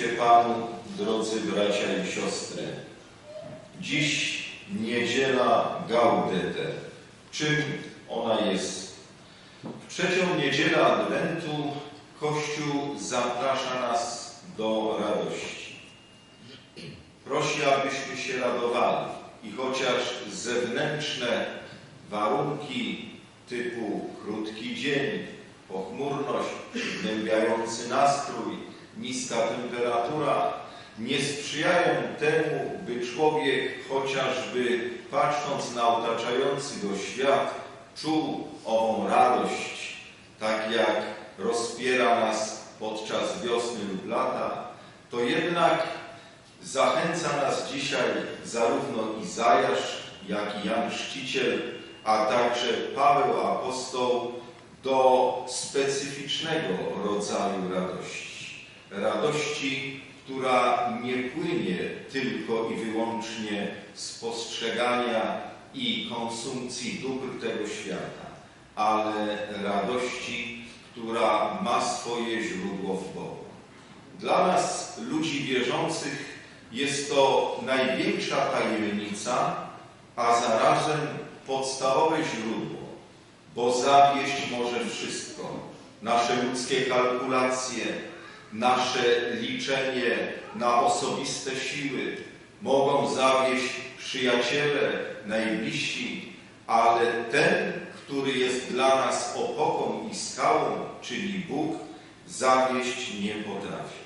się Panu, drodzy bracia i siostry. Dziś niedziela Gaudete. Czym ona jest? W trzecią niedzielę Adwentu Kościół zaprasza nas do radości. Prosi, abyśmy się radowali i chociaż zewnętrzne warunki typu krótki dzień, pochmurność, gnębiający nastrój, niska temperatura nie sprzyjają temu, by człowiek chociażby patrząc na otaczający go świat czuł ową radość, tak jak rozpiera nas podczas wiosny lub lata, to jednak zachęca nas dzisiaj zarówno Izajasz, jak i Jan Chrzciciel, a także Paweł Apostoł do specyficznego rodzaju radości. Radości, która nie płynie tylko i wyłącznie z postrzegania i konsumpcji dóbr tego świata, ale radości, która ma swoje źródło w Bogu. Dla nas, ludzi wierzących, jest to największa tajemnica, a zarazem podstawowe źródło, bo zawieść może wszystko. Nasze ludzkie kalkulacje, nasze liczenie na osobiste siły mogą zawieść przyjaciele, najbliżsi, ale ten, który jest dla nas opoką i skałą, czyli Bóg, zawieść nie potrafi.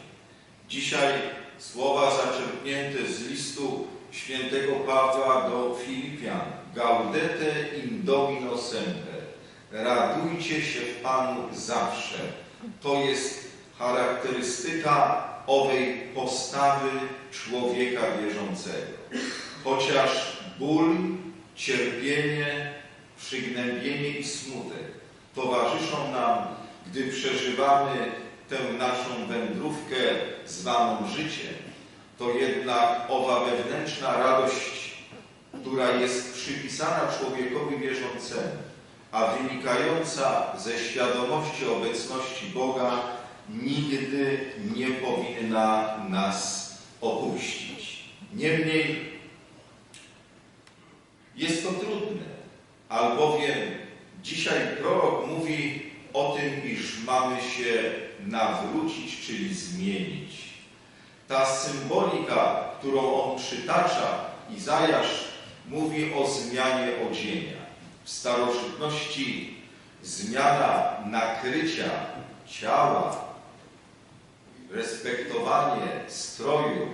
Dzisiaj słowa zaczerpnięte z listu świętego Pawła do Filipian. Gaudete in Domino semper. Radujcie się w Panu zawsze. To jest charakterystyka owej postawy człowieka wierzącego. Chociaż ból, cierpienie, przygnębienie i smutek towarzyszą nam, gdy przeżywamy tę naszą wędrówkę zwaną życiem, to jednak owa wewnętrzna radość, która jest przypisana człowiekowi wierzącemu, a wynikająca ze świadomości obecności Boga, nigdy nie powinna nas opuścić. Niemniej jest to trudne, albowiem dzisiaj prorok mówi o tym, iż mamy się nawrócić, czyli zmienić. Ta symbolika, którą on przytacza, Izajasz mówi o zmianie odzienia. W starożytności zmiana nakrycia ciała, respektowanie stroju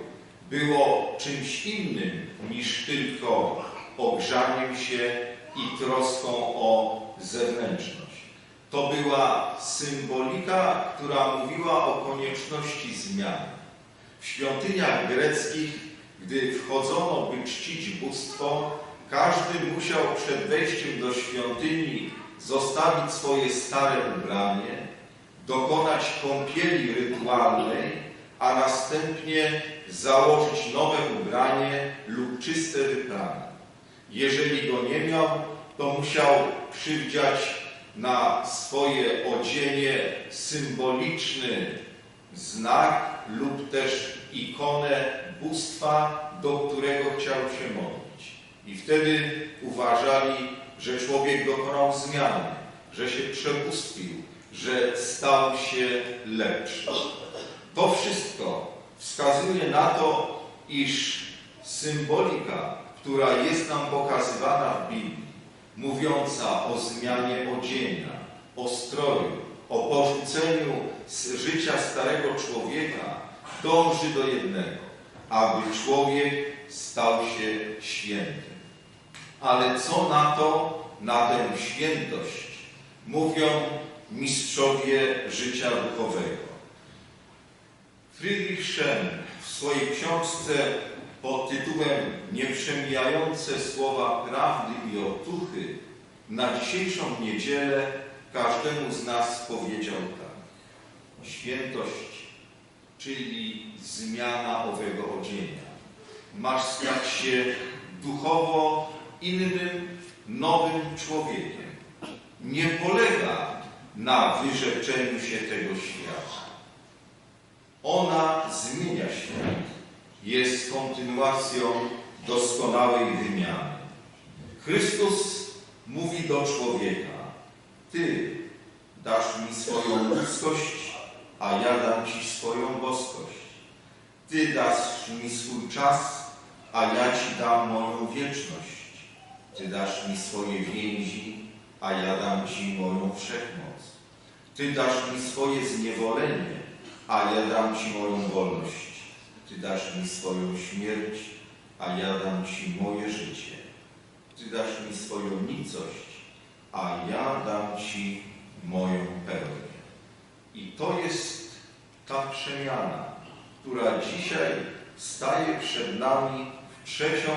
było czymś innym niż tylko ogrzaniem się i troską o zewnętrzność. To była symbolika, która mówiła o konieczności zmiany. W świątyniach greckich, gdy wchodzono, by czcić bóstwo, każdy musiał przed wejściem do świątyni zostawić swoje stare ubranie, dokonać kąpieli rytualnej, a następnie założyć nowe ubranie lub czyste wypranie. Jeżeli go nie miał, to musiał przywdziać na swoje odzienie symboliczny znak lub też ikonę bóstwa, do którego chciał się modlić. I wtedy uważali, że człowiek dokonał zmiany, że się przebóstwił, że stał się lepszy. To wszystko wskazuje na to, iż symbolika, która jest nam pokazywana w Biblii, mówiąca o zmianie odzienia, o stroju, o porzuceniu życia starego człowieka, dąży do jednego, aby człowiek stał się świętym. Ale co na to, na tę świętość, mówią mistrzowie życia duchowego? Friedrich Schem w swojej książce pod tytułem Nieprzemijające słowa prawdy i otuchy na dzisiejszą niedzielę każdemu z nas powiedział tak. Świętość, czyli zmiana owego odzienia. Masz stać się duchowo innym, nowym człowiekiem. Nie polega na wyrzeczeniu się tego świata. Ona zmienia świat. Jest kontynuacją doskonałej wymiany. Chrystus mówi do człowieka: Ty dasz mi swoją ludzkość, a ja dam ci swoją boskość. Ty dasz mi swój czas, a ja ci dam moją wieczność. Ty dasz mi swoje więzi, a ja dam ci moją wszechmoc. Ty dasz mi swoje zniewolenie, a ja dam ci moją wolność. Ty dasz mi swoją śmierć, a ja dam ci moje życie. Ty dasz mi swoją nicość, a ja dam ci moją pełnię. I to jest ta przemiana, która dzisiaj staje przed nami w trzecią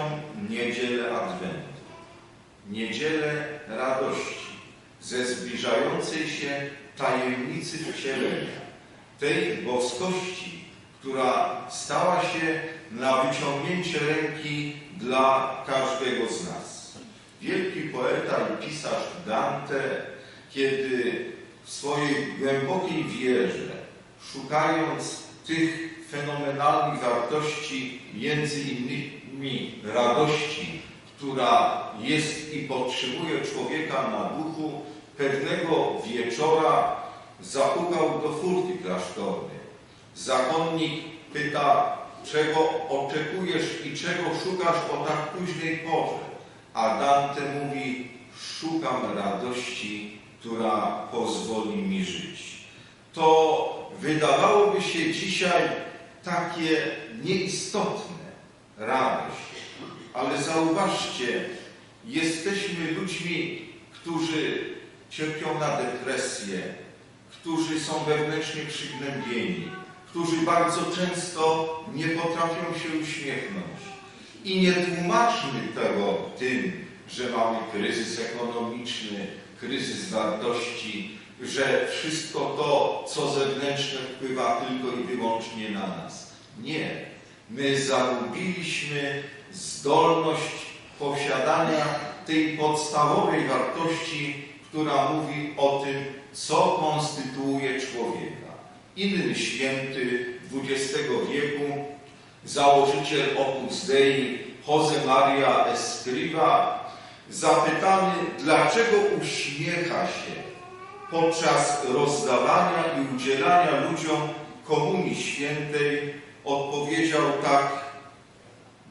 niedzielę Adwentu. Niedzielę radości ze zbliżającej się tajemnicy wcielenia, tej boskości, która stała się na wyciągnięcie ręki dla każdego z nas. Wielki poeta i pisarz Dante, kiedy w swojej głębokiej wierze, szukając tych fenomenalnych wartości, między innymi radości, która jest i podtrzymuje człowieka na duchu, pewnego wieczora zapukał do furty klasztornej. Zakonnik pyta, czego oczekujesz i czego szukasz o tak późnej porze. A Dante mówi, szukam radości, która pozwoli mi żyć. To wydawałoby się dzisiaj takie nieistotne, radość. Ale zauważcie, jesteśmy ludźmi, którzy cierpią na depresję, którzy są wewnętrznie przygnębieni, którzy bardzo często nie potrafią się uśmiechnąć. I nie tłumaczmy tego tym, że mamy kryzys ekonomiczny, kryzys wartości, że wszystko to, co zewnętrzne, wpływa tylko i wyłącznie na nas. Nie. My zagubiliśmy zdolność posiadania tej podstawowej wartości, która mówi o tym, co konstytuuje człowieka. Inny święty XX wieku, założyciel Opus Dei, Jose Maria Escriva, zapytany, dlaczego uśmiecha się podczas rozdawania i udzielania ludziom Komunii Świętej, odpowiedział tak,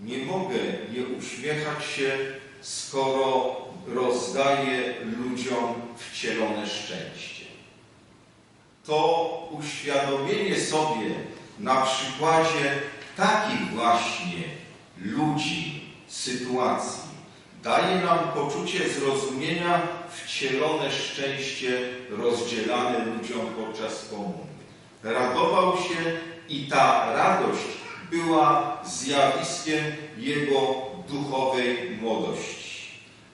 nie mogę nie uśmiechać się, skoro rozdaję ludziom wcielone szczęście. To uświadomienie sobie na przykładzie takich właśnie ludzi, sytuacji, daje nam poczucie zrozumienia wcielone szczęście rozdzielane ludziom podczas komunii. Radował się i ta radość była zjawiskiem jego duchowej młodości.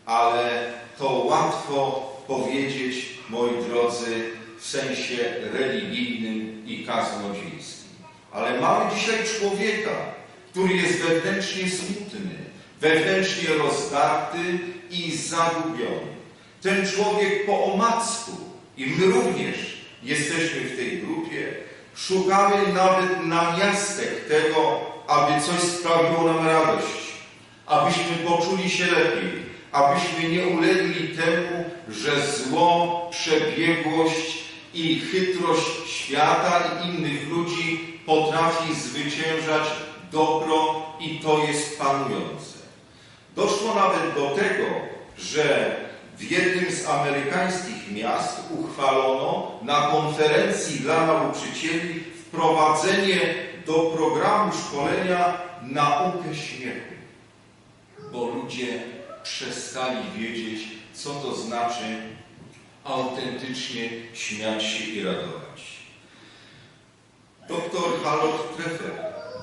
Ale to łatwo powiedzieć, moi drodzy, w sensie religijnym i kaznodziejskim. Ale mamy dzisiaj człowieka, który jest wewnętrznie smutny, wewnętrznie rozdarty i zagubiony. Ten człowiek po omacku, i my również jesteśmy w tej grupie, szukamy nawet namiastek tego, aby coś sprawiło nam radość, abyśmy poczuli się lepiej, abyśmy nie ulegli temu, że zło, przebiegłość i chytrość świata i innych ludzi potrafi zwyciężać dobro i to jest panujące. Doszło nawet do tego, że w jednym z amerykańskich miast uchwalono na konferencji dla nauczycieli wprowadzenie do programu szkolenia naukę śmiechu, bo ludzie przestali wiedzieć, co to znaczy autentycznie śmiać się i radować. Dr Harold Treffer,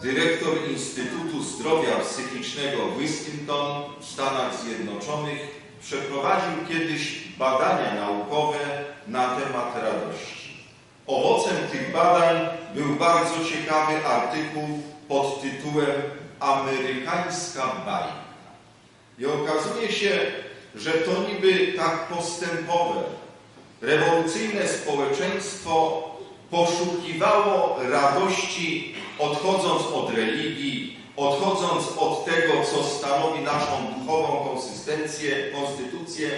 dyrektor Instytutu Zdrowia Psychicznego w Washington w Stanach Zjednoczonych, przeprowadził kiedyś badania naukowe na temat radości. Owocem tych badań był bardzo ciekawy artykuł pod tytułem Amerykańska bajka. I okazuje się, że to niby tak postępowe, rewolucyjne społeczeństwo poszukiwało radości, odchodząc od religii, odchodząc od tego, co stanowi naszą duchową konsystencję, konstytucję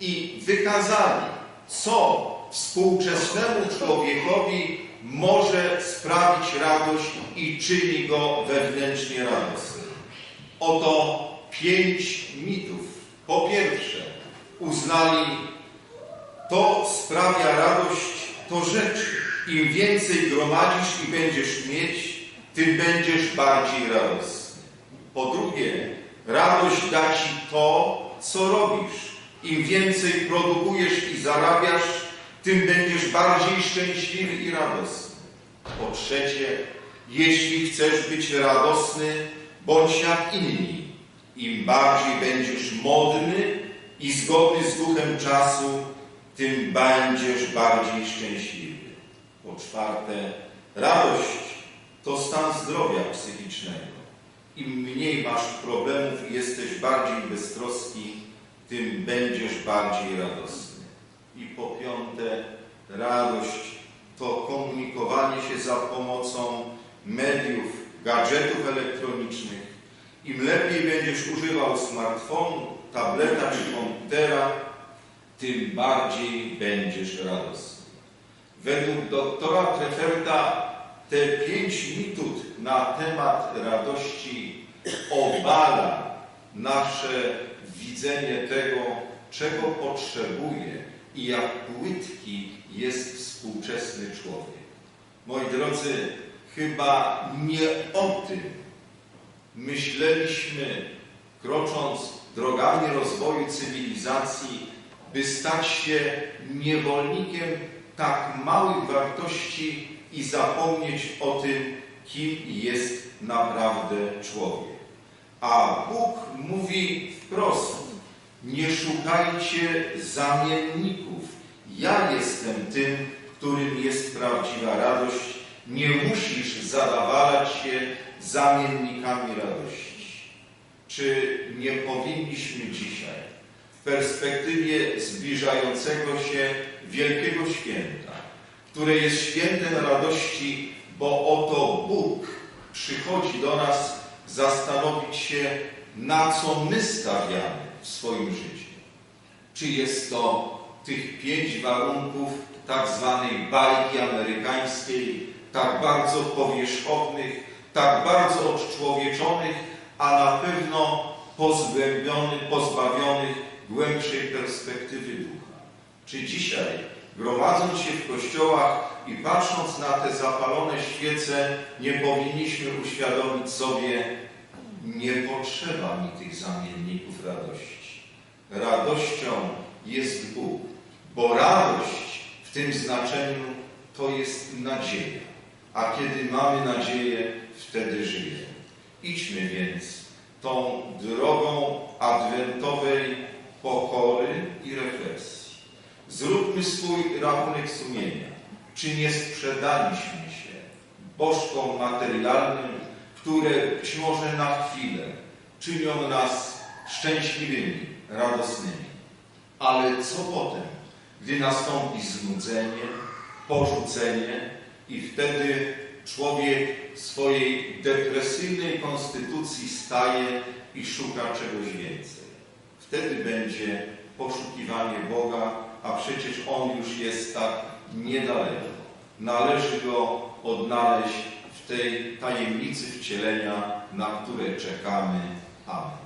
i wykazali, co współczesnemu człowiekowi może sprawić radość i czyni go wewnętrznie radosnym. Oto pięć mitów. Po pierwsze, uznali, to sprawia radość, to rzecz. Im więcej gromadzisz i będziesz mieć, tym będziesz bardziej radosny. Po drugie, radość da ci to, co robisz. Im więcej produkujesz i zarabiasz, tym będziesz bardziej szczęśliwy i radosny. Po trzecie, jeśli chcesz być radosny, bądź jak inni. Im bardziej będziesz modny i zgodny z duchem czasu, tym będziesz bardziej szczęśliwy. Po czwarte, radość to stan zdrowia psychicznego. Im mniej masz problemów i jesteś bardziej beztroski, tym będziesz bardziej radosny. I po piąte, radość to komunikowanie się za pomocą mediów, gadżetów elektronicznych. Im lepiej będziesz używał smartfonu, tableta czy komputera, tym bardziej będziesz radosny. Według doktora Treferta te pięć mitów na temat radości obala nasze widzenie tego, czego potrzebuje i jak płytki jest współczesny człowiek. Moi drodzy, chyba nie o tym myśleliśmy, krocząc drogami rozwoju cywilizacji, by stać się niewolnikiem tak małych wartości i zapomnieć o tym, kim jest naprawdę człowiek. A Bóg mówi wprost, nie szukajcie zamienników. Ja jestem tym, którym jest prawdziwa radość. Nie musisz zadawalać się zamiennikami radości. Czy nie powinniśmy dzisiaj w perspektywie zbliżającego się Wielkiego Święta, które jest świętem radości, bo oto Bóg przychodzi do nas zastanowić się, na co my stawiamy w swoim życiu. Czy jest to tych pięć warunków tak zwanej bajki amerykańskiej, tak bardzo powierzchownych, tak bardzo odczłowieczonych, a na pewno pozbawionych, głębszej perspektywy ducha. Czy dzisiaj, gromadząc się w kościołach i patrząc na te zapalone świece, nie powinniśmy uświadomić sobie, nie potrzeba mi tych zamienników radości. Radością jest Bóg, bo radość w tym znaczeniu to jest nadzieja. A kiedy mamy nadzieję, wtedy żyjemy. Idźmy więc tą drogą adwentowej pokory i refleksji. Zróbmy swój rachunek sumienia. Czy nie sprzedaliśmy się bożkom materialnym, które być może na chwilę czynią nas szczęśliwymi, radosnymi. Ale co potem, gdy nastąpi znudzenie, porzucenie i wtedy człowiek swojej depresyjnej konstytucji staje i szuka czegoś więcej. Wtedy będzie poszukiwanie Boga, a przecież On już jest tak niedaleko. Należy Go odnaleźć w tej tajemnicy wcielenia, na które czekamy. Amen.